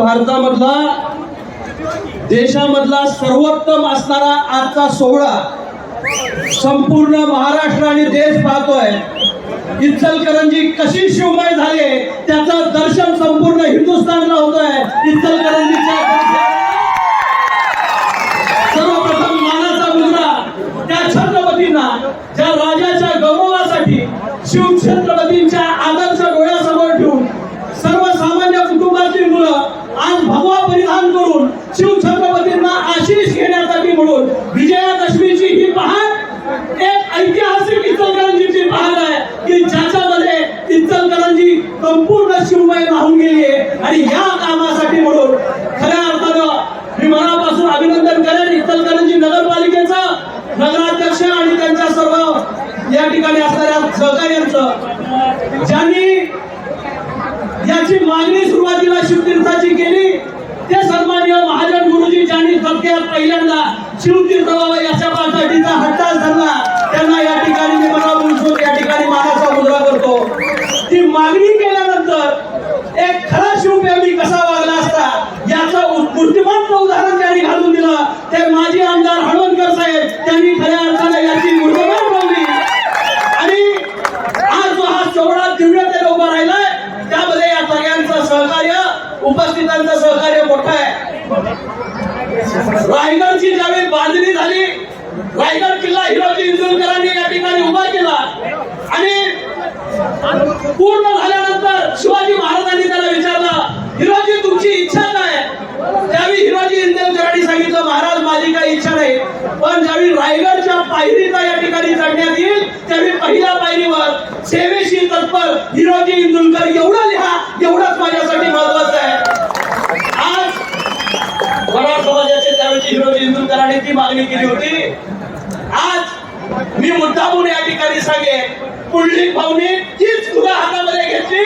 भारतामधला देशामधला सर्वोत्तम असणारा आजचा सोहळा संपूर्ण महाराष्ट्र आणि देश पाहतोय. इचलकरंजी कशी शिवमय झाले त्याचं दर्शन संपूर्ण हिंदुस्थानला होतोय. इचलकरंजीच्या सर्वप्रथम मानाचा मुद्रा त्या छत्रपतींना ज्या राजाच्या गौरवासाठी शिवछत्रपतींच्या आदर्श डोळ्यासमोर ठेवून सर्वसामान्य कुटुंबातील मुलं आज भगवा परिधान करून शिवछत्रपतींना आशिष घेण्यासाठी म्हणून विजयादशमीची ही पहाट एक ऐतिहासिक इचलकरंजीची पहाट आहे की ज्याच्यामध्ये इचलकरंजी संपूर्ण शिवमय राहून गेली आहे आणि या कामासाठी म्हणून खऱ्या अर्थानं मी मनापासून अभिनंदन करेन इचलकरंजी नगरपालिकेचं नगराध्यक्ष आणि त्यांच्या सर्व या ठिकाणी असणाऱ्या सहकार्यांचं ज्यांनी याची मागणी सुरुवातीला शिवतीर्थाची केली ते सन्मान्य महाजन गुरुजी ज्यांनी धक्क्यात पहिल्यांदा शिवतीर्थ बाबा याच्या पाठीचा हट्टाच धरला त्यांना या ठिकाणी मी मनापासून या ठिकाणी मानाचा मुद्रा करतो ती मागणी केल्यानंतर एक खरा शिवप्रेमी कसा वागला असता याचं मूर्तिमंत उदाहरण त्यांनी घालून दिलं ते माजी आमदार हळवणकर साहेब त्यांनी खऱ्या अर्थाने याची मूर्तिमंत ठेवली आणि आज जो हा सोहळा दिव्यतेने उभा राहिलाय त्यामध्ये या सगळ्यांचं सहकार्य उपस्थितांचं सहकार्य मोठं आहे. रायगडची ज्यावेळी बांधणी झाली रायगड किल्ला हिरोजी इंदुरकरांनी या ठिकाणी उभा केला. आणि पूर्ण झाल्यानंतर शिवाजी महाराजांनी त्याला विचारलं हिरोजी तुमची इच्छा हिरोजी इंदुरकरांनी सांगितलं महाराज माझी काही इच्छा नाही पण ज्यावेळी रायगडच्या पायरीचा या ठिकाणी चढण्यात येईल त्यावेळी पहिल्या पायरीवर सेवेशी तत्पर हिरोजी इंदुलकर एवढं लिहा एवढंच माझ्यासाठी महत्वाचं आहे. आज मराठा समाजाचे त्यावेळी हिरोजी इंदुलकरांनी ती मागणी केली होती. आज मी मुद्दामून या ठिकाणी सांगेन पुढली पाहुणी तीच फुलं हातामध्ये घेतली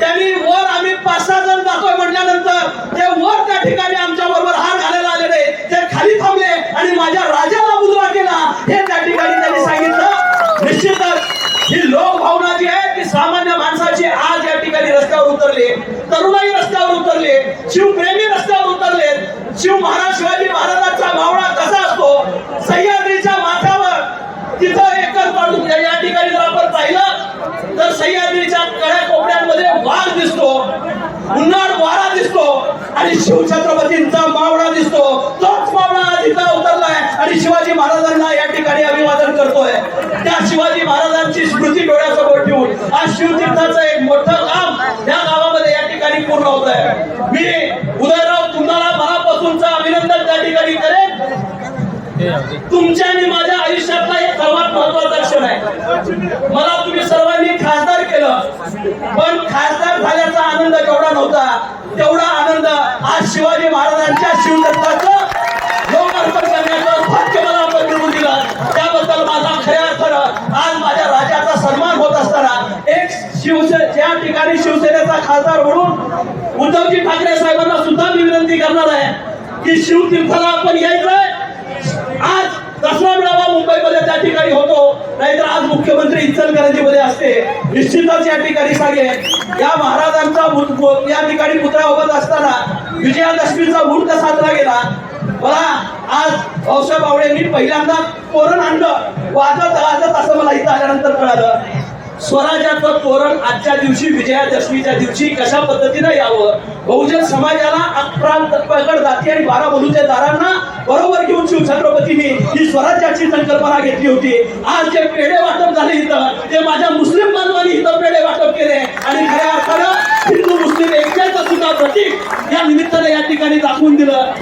त्यांनी वर आम्ही पाच सहा जण जातोय म्हटल्यानंतर ते वर त्या ठिकाणी आमच्या बरोबर हार घालायला आलेले ते खाली थांबले आणि माझ्या राजाला उजवा केला. हे त्या ठिकाणी त्यांनी सांगितलं. निश्चितच ही लोक भावना जी आहे ती सामान्य माणसाची आज या ठिकाणी रस्त्यावर उतरली. तरुणाई रस्त्यावर उतरले. शिवप्रेमी रस्त्यावर उतरले. शिव महाराज शिवाजी महाराजांचा भावना कसा असतो? सह्याद्रीच्या माथ्यावर तिथं एकच पाडून या ठिकाणी जर आपण पाहिलं तर सह्याद्री कोपऱ्यांमध्ये दिसतो. उन्हाळ वारा दिसतो. आणि शिवछत्रपतींचा मावळा दिसतो. तोच मावळा आधीचा उतरलाय. आणि शिवाजी महाराजांना या ठिकाणी अभिवादन करतोय. त्या शिवाजी महाराजांची स्मृती डोळ्यासमोर ठेवून आज शिवतीर्थाचं एक मोठं काम या गावामध्ये या ठिकाणी पूर्ण होत आहे. मी उदयराव तुम्हाला मनापासूनचं अभिनंदन त्या ठिकाणी करेन. तुमच्या आनंद नव्हता तेवढा आनंद आज शिवाजी महाराजांच्या शिवदत्ताचं लोकार्पण करण्याचं भाग्य मला आपण मिळवून दिलं. त्याबद्दल माझा खऱ्या अर्थानं आज माझ्या राजाचा सन्मान होत असताना एक शिवसे ज्या ठिकाणी शिवसेनेचा खासदार म्हणून उद्धवजी ठाकरे साहेबांना सुद्धा मी विनंती करणार आहे की शिवतीर्थाला आपण यायचंय. आज दसरा मुंबईमध्ये त्या ठिकाणी होतो. नाहीतर आज मुख्यमंत्री इचलकरंजीमध्ये असते. निश्चितच या ठिकाणी सांगेन या महाराजांचा या ठिकाणी पुतळा उभत असताना विजयादशमीचा मुहूर्त साजरा गेला मला आज भाऊसाहेब आवडेंनी पहिल्यांदा तोरण आणलं वाजत वाजत असं मला इथं आल्यानंतर कळालं. स्वराज्याचं तोरण आजच्या दिवशी विजयादशमीच्या दिवशी कशा पद्धतीनं यावं? बहुजन समाजाला अकरा पकड जाती आणि बारा बलुतेदारांना बरोबर घेऊन शिवछत्रपतींनी ही स्वराज्याची संकल्पना घेतली होती. आज जे पेढे वाटप झाले इथं ते माझ्या मुस्लिम बांधवांनी इथं पेढे वाटप केले. आणि खऱ्या अर्थानं हिंदू मुस्लिम एकट्याचं सुद्धा प्रतीक या निमित्ताने या ठिकाणी दाखवून दिलं.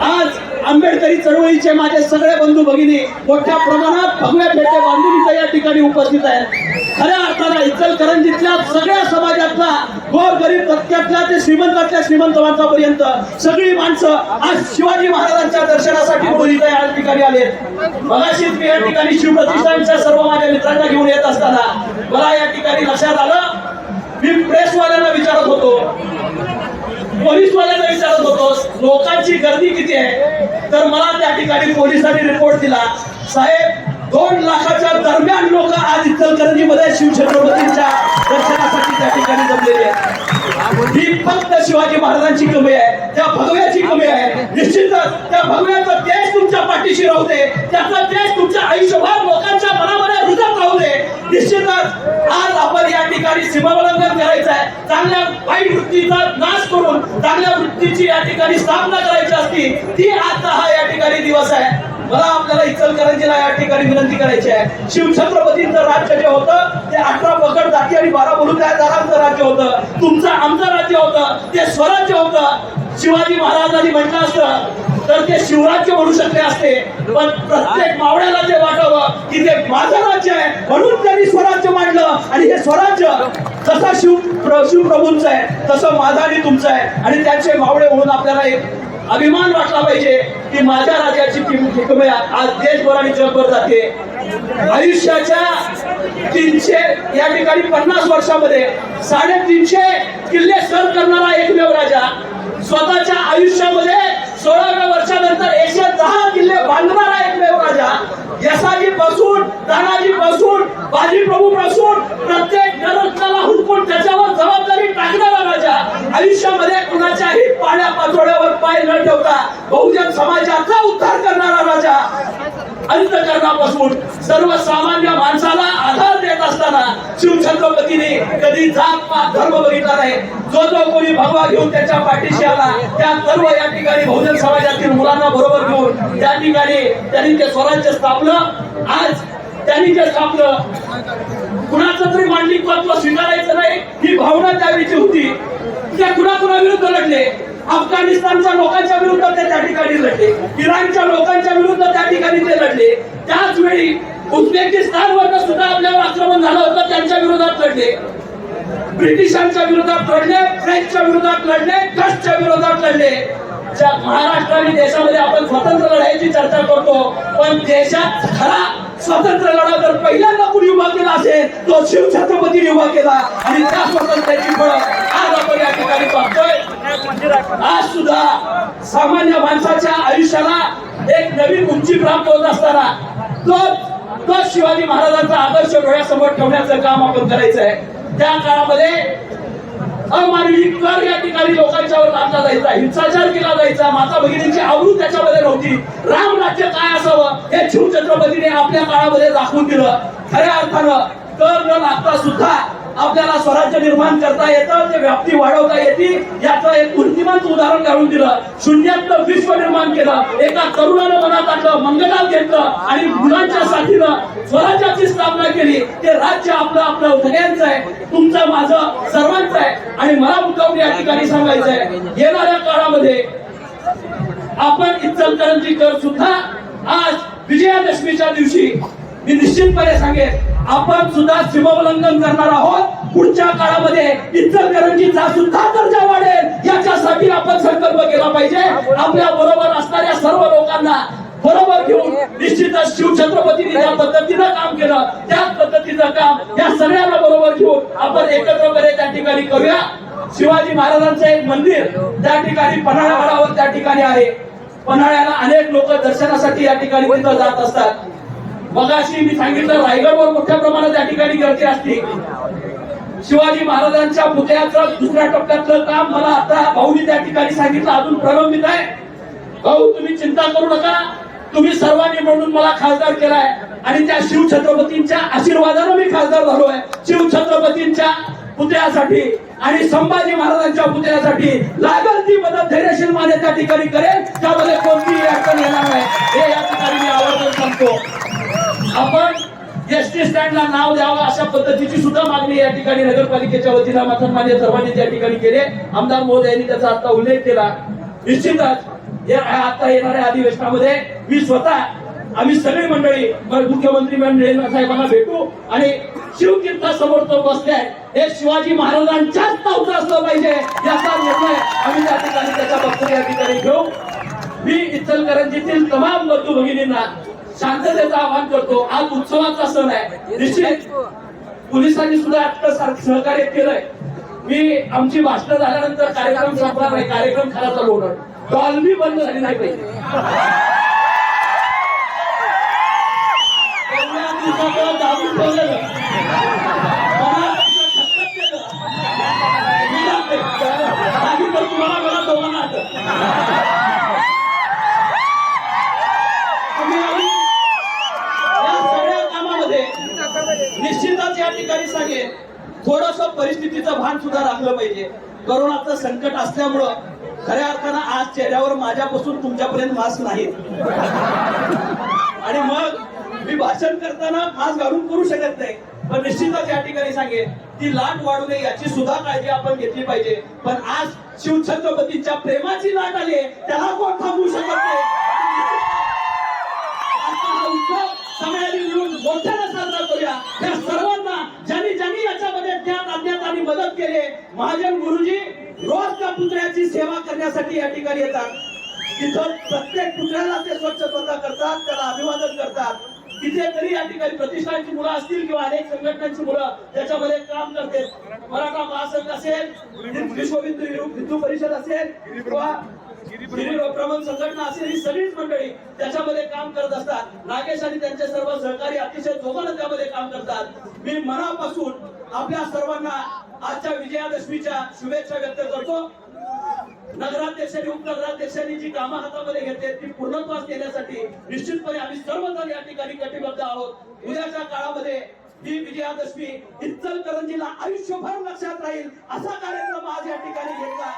आज आंबेडकरी चळवळीचे माझे सगळे बंधू भगिनी मोठ्या प्रमाणात भगव्या पेटे बांधून इथं या ठिकाणी ठिकाणी उपस्थित आहेत. या इचलकरंजीतल्या सगळ्या समाजातला गोर गरीब तबक्यातल्या ते श्रीमंतातल्या श्रीमंत माणसापर्यंत सगळी माणसं आज शिवाजी महाराजांच्या दर्शनासाठी म्हणून इथे या ठिकाणी आले मगाशीच मी या ठिकाणी शिवप्रतिष्ठानच्या सर्व माझ्या मित्रांना घेऊन येत असताना मला या ठिकाणी लक्षात आलं. मी प्रेसवाल्यांना विचारत होतो. पोलीसवाल्यांना विचारत होतो लोकांची गर्दी किती आहे? तर मला त्या ठिकाणी पोलिसांनी रिपोर्ट दिला. साहेब दोन लाखाच्या दरम्यान लोक आज इचलकरंजी मध्ये शिवछत्रपतींच्या दर्शनासाठी त्या ठिकाणी जमलेली आहेत. ही फक्त शिवाजी महाराजांची कमी आहे त्या भगव्याची कमी आहे. निश्चितच त्या भगव्याचा देश तुमच्या पाठीशी राहू दे त्याचा देश तुमच्या आयुष्यभर लोकांच्या मनामध्ये रुजत राहू दे. निश्चितच आज आपण या ठिकाणी सीमावलंबन करायचं आहे. चांगल्या वाईट वृत्तीचा नाश करून चांगल्या वृत्तीची या ठिकाणी स्थापना करायची असती ती आता हा या ठिकाणी दिवस आहे. मला आपल्याला इचलकरंजीला या ठिकाणी विनंती करायची आहे. शिवछत्रपतींचं राज्य जे होतं ते अठरा पकड जाती आणि बारा बलुतेदारांचं राज्य होतं. तुमचं आमचं राज्य होतं. ते स्वराज्य होतं. शिवाजी महाराजांनी म्हटलं असतं तर ते शिवराज्य म्हणू शकले असते. पण प्रत्येक मावळ्याला जे वाटावं की ते माझं राज्य आहे. म्हणून त्यांनी स्वराज्य मांडलं. आणि हे स्वराज्य जसं शिव प्र- शिवप्रभूंचं आहे तसं माझा आणि तुमचं आहे. आणि त्याचे मावळे म्हणून आपल्याला एक अभिमान वाटला पाहिजे की माझ्या राज्याची किम- किमया आज देशभर आणि जगभर जाते. आयुष्याच्या तीनशे या ठिकाणी पन्नास वर्षामध्ये साडेतीनशे किल्ले सर करणारा एकमेव राजा स्वतःच्या आयुष्यामध्ये सोळाव्या वर्षानंतर एकशे दहा किल्ले बांधणारा एकमेव राजा यसाजी पासून तानाजी पासून बाजीप्रभू पासून प्रत्येक नरत्नाला हुडकून त्याच्यावर जबाबदारी टाकणारा आयुष्यामध्ये कुणाच्याही पाण्या पाचोड्यावर पाय न ठेवता बहुजन समाजाचा उद्धार करणारा राजा अंतकरणापासून सर्वसामान्य माणसाला आधार देत असताना शिवछत्रपतीने कधी जात पात धर्म बघितला नाही. जो जो कोणी भगवा घेऊन त्याच्या पाठीशी आला त्या सर्व या ठिकाणी बहुजन समाजातील मुलांना बरोबर घेऊन त्या ठिकाणी त्यांनी ते स्वराज्य स्थापलं. आज त्यांनी जे स्थापलं कुणाचं तरी मांडलिकत्व स्वीकारायचं नाही ही भावना त्यावेळीची होती. त्या कुणाकुणा विरुद्ध लढले? अफगाणिस्तानच्या लोकांच्या विरुद्ध ते त्या ठिकाणी लढले. इराणच्या लोकांच्या विरुद्ध त्या ठिकाणी ते लढले. त्याच वेळी उझबेकिस्तानवर सुद्धा आपल्यावर आक्रमण झालं होतं त्यांच्या विरोधात लढले. ब्रिटिशांच्या विरोधात लढले फ्रेंचच्या विरोधात लढले डचच्या विरोधात लढले. महाराष्ट्र आणि देशामध्ये आपण स्वतंत्र लढाईची चर्चा करतो पण देशात खरा स्वतंत्र लढा जर पहिल्यांदा कुणी उभा केला असेल तो शिवछत्रपतीने उभा केला. आणि त्या स्वातंत्र्याची फळ आज आपण या ठिकाणी पाहतोय. आज सुद्धा सामान्य माणसाच्या आयुष्याला एक नवीन उंची प्राप्त होत असताना तो तो शिवाजी महाराजांचा आदर्श डोळ्यासमोर ठेवण्याचं काम आपण करायचं आहे त्या काळामध्ये अमानवी कर या ठिकाणी लोकांच्यावर लादला जायचा हिंसाचार केला जायचा. माता भगिनींची आवृत्ती त्याच्यामध्ये नव्हती. राम राज्य काय असावं हे शिवछत्रपतीने आपल्या काळामध्ये दाखवून दिलं. खऱ्या अर्थानं कर न लागता सुद्धा आपल्याला स्वराज्य निर्माण करता येतं ते व्याप्ती वाढवता येते याचं एक मूर्तिमंत उदाहरण काढून दिलं. शून्यातलं विश्व निर्माण केलं. एका तरुणानं मनात आणलं मंगलात घेतलं आणि मुलांच्या साथीनं स्वराज्याची स्थापना केली. ते राज्य आपलं आपलं सगळ्यांचं आहे. तुमचं माझं सर्वांचं आहे. आणि मला मुद्दाम या ठिकाणी सांगायचं आहे. येणाऱ्या काळामध्ये आपण इचलकरंजीकर सुद्धा आज विजयादशमीच्या दिवशी मी निश्चितपणे सांगेन आपण सुद्धा सीमोल्लंघन करणार आहोत. पुढच्या काळामध्ये इचलकरंजीचा सुद्धा दर्जा वाढेल याच्यासाठी आपण संकल्प केला पाहिजे. आपल्या बरोबर असणाऱ्या सर्व लोकांना बरोबर घेऊन निश्चितच शिवछत्रपतीने ज्या पद्धतीनं काम केलं त्याच पद्धतीचं काम या सगळ्यांना बरोबर घेऊन आपण एकत्रपणे त्या ठिकाणी करूया. शिवाजी महाराजांचं एक मंदिर त्या ठिकाणी पन्हाळा त्या ठिकाणी आहे. पन्हाळ्याला अनेक लोक दर्शनासाठी या ठिकाणी जात असतात. मगाशी मी सांगितलं रायगडवर मोठ्या प्रमाणात त्या ठिकाणी गर्दी असते. शिवाजी महाराजांच्या पुतळ्याचं दुसऱ्या टप्प्यातलं काम मला आता भाऊनी त्या ठिकाणी सांगितलं अजून प्रलंबित आहे. भाऊ तुम्ही चिंता करू नका. तुम्ही सर्वांनी म्हणून मला खासदार केलाय. आणि त्या शिवछत्रपतींच्या आशीर्वादानं मी खासदार झालो आहे. शिव शिवछत्रपतींच्या पुतळ्यासाठी आणि संभाजी महाराजांच्या पुतळ्यासाठी लागल ती मदत धैर्यशील माने त्या ठिकाणी करेल त्यामध्ये कोणतीही अडचण येणार नाही. हे या ठिकाणी मी आवर्जून सांगतो. आपण एस टी स्टँडला नाव द्यावं अशा पद्धतीची सुद्धा मागणी या ठिकाणी नगरपालिकेच्या वतीनं मथन मान्य सर्वांनी त्या ठिकाणी केले. आमदार महोदयांनी त्याचा आता उल्लेख केला. निश्चितच या आता येणाऱ्या अधिवेशनामध्ये मी स्वतः आम्ही सगळी मंडळी मुख्यमंत्री मंडळी साहेबांना भेटू आणि शिवकीर्ता समोर तो बसले हे शिवाजी महाराजांच्याच नावचं असलं पाहिजे याचा निर्णय आम्ही त्या ठिकाणी त्याच्या वक्तव्य या ठिकाणी घेऊ. मी इचलकरंजीतील तमाम बंधू भगिनींना शांततेचं आवाहन करतो. आज उत्सवाचा सण आहे. निश्चित पोलिसांनी सुद्धा आता सहकार्य केलंय. मी आमची भाषणं झाल्यानंतर कार्यक्रम संपणार नाही. कार्यक्रम खरा चालू होणार. डॉल्बी बंद झाली नाही पाहिजे. दाबून ठेवलेलं. तुम्हाला मला दोघांना ठिकाणी सांगेन थोडस परिस्थितीचं भान सुद्धा राखलं पाहिजे. करोनाचं संकट असल्यामुळं खऱ्या अर्थानं आज चेहऱ्यावर माझ्यापासून तुमच्यापर्यंत मास्क नाही आणि मग मी भाषण करताना मास्क घालून करू शकत नाही. पण निश्चितच या ठिकाणी सांगेन ती लाट वाढू नये याची सुद्धा काळजी आपण घेतली पाहिजे. पण आज शिवछत्रपतींच्या प्रेमाची लाट आली त्याला कोण थांबवू शकत नाही आजचा हा उत्सव सगळ्यांनी मिळून मोठ्यानं साजरा करूया त्या सर्वांना ज्यांनी ज्यांनी याच्यामध्ये ज्ञान अज्ञात आणि मदत केली महाजन गुरुजी रोज त्या पुतळ्याची सेवा करण्यासाठी या ठिकाणी येतात. तिथं प्रत्येक पुतळ्याला ते स्वच्छ स्वतः करतात त्याला अभिवादन करतात. तिथे तरी या ठिकाणी प्रतिष्ठानची मुलं असतील किंवा अनेक संघटनांची मुलं त्याच्यामध्ये काम करते मराठा महासंघ असेल विश्व हिंदू परिषद असेल किंवा गिरिप्रबंध संघटना असेल ही सगळीच मंडळी त्याच्यामध्ये काम करत असतात. नागेश आणि त्यांचे सर्व सहकारी अतिशय जोमानं त्यामध्ये काम करतात. मी मनापासून आपल्या सर्वांना आजच्या विजयादशमीच्या शुभेच्छा व्यक्त करतो. नगराध्यक्षांनी उपनगराध्यक्षांनी जी कामं हातामध्ये घेतली ती पूर्णत्वास नेण्यासाठी निश्चितपणे आम्ही सर्वजण या ठिकाणी कटिबद्ध आहोत. उद्याच्या काळामध्ये ही विजयादशमी इचलकरंजीला आयुष्यभर लक्षात राहील असा कार्यक्रम आज या ठिकाणी घेतला.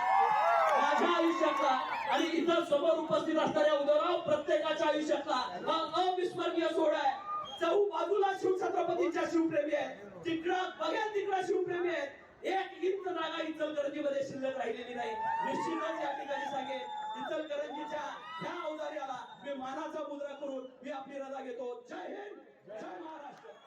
माझ्या आयुष्यातला आणि इतर समोर उपस्थित असणाऱ्या उदयराव प्रत्येकाच्या आयुष्यातला हा अविस्मरणीय सोहळा आहे. चौ बाजूला शिवछत्रपतींच्या शिवप्रेमी आहे तिकडं बघ्या तिकडं शिवप्रेमी आहेत. एक इंच जागा इचलकरंजीमध्ये शिल्लक राहिलेली नाही. निश्चितच या ठिकाणी सांगेल इचलकरंजीच्या ह्या औदार्याला मी मानाचा मुद्रा करून मी आपली रजा घेतो. जय हिंद जय महाराष्ट्र.